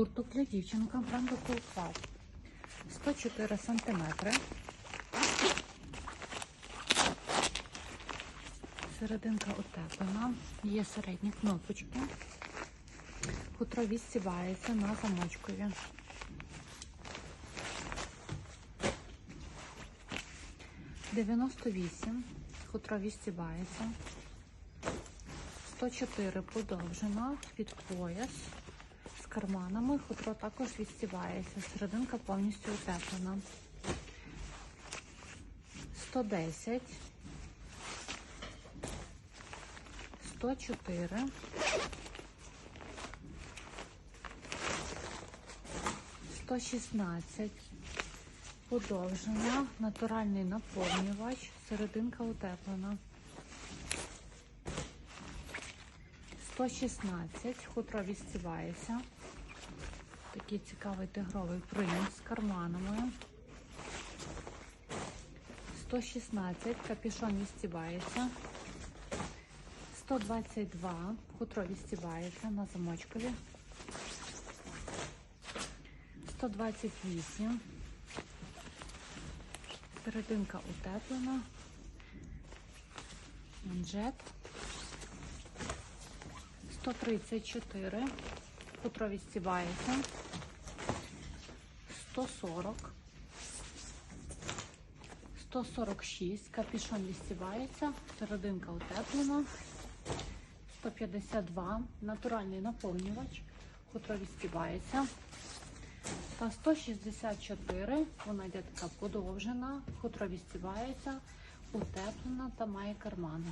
Курток для дівчинка бренду Coolcloud. 104 сантиметри. Серединка утеплена. Є середні кнопочки. Хутро відстібається на замочкові. Дев'яносто вісім. Хутро відстібається. 104 подовжена під пояс карманами. Хутро також відстібається. Серединка повністю утеплена. 110. 104. 116. Подовжена. Натуральний наповнювач. Серединка утеплена. 116. Хутро відстібається. Такий цікавий тигровий принт з карманами. 116. Капюшон відстібається. 122. Хутро відстібається на замочкові. 128. Серединка утеплена. Манжет. 134. Хутро відстібається. 140. 146. Капюшон відстібається. Серединка утеплена. 152. Натуральний наповнювач. Хутро відстібається. Та 164. Вона йде така подовжена. Хутро відстібається. Утеплена та має кармани.